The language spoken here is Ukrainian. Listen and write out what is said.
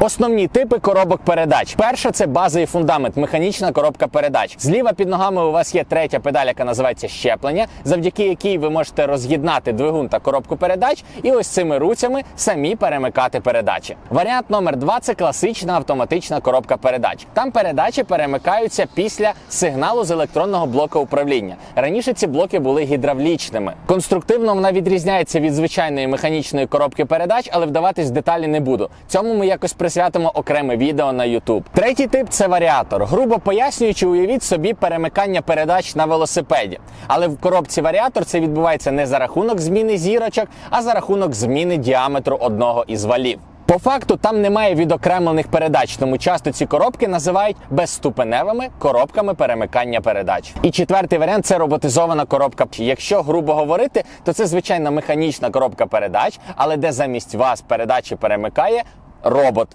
Основні типи коробок передач. Перша це базовий фундамент, механічна коробка передач. Зліва під ногами у вас є третя педаль, яка називається щеплення, завдяки якій ви можете роз'єднати двигун та коробку передач, і ось цими руцями самі перемикати передачі. Варіант номер два це класична автоматична коробка передач. Там передачі перемикаються після сигналу з електронного блока управління. Раніше ці блоки були гідравлічними. Конструктивно вона відрізняється від звичайної механічної коробки передач, але вдаватись в деталі не буду. Цьому ми якось присвятимо окреме відео на YouTube. Третій тип це варіатор. Грубо пояснюючи, уявіть собі перемикання передач на велосипеді. Але в коробці варіатор це відбувається не за рахунок зміни зірочок, а за рахунок зміни діаметру одного із валів. По факту там немає відокремлених передач, тому часто ці коробки називають безступеневими коробками перемикання передач. І четвертий варіант це роботизована коробка. Якщо грубо говорити, то це звичайна механічна коробка передач, але де замість вас передачі перемикає робот.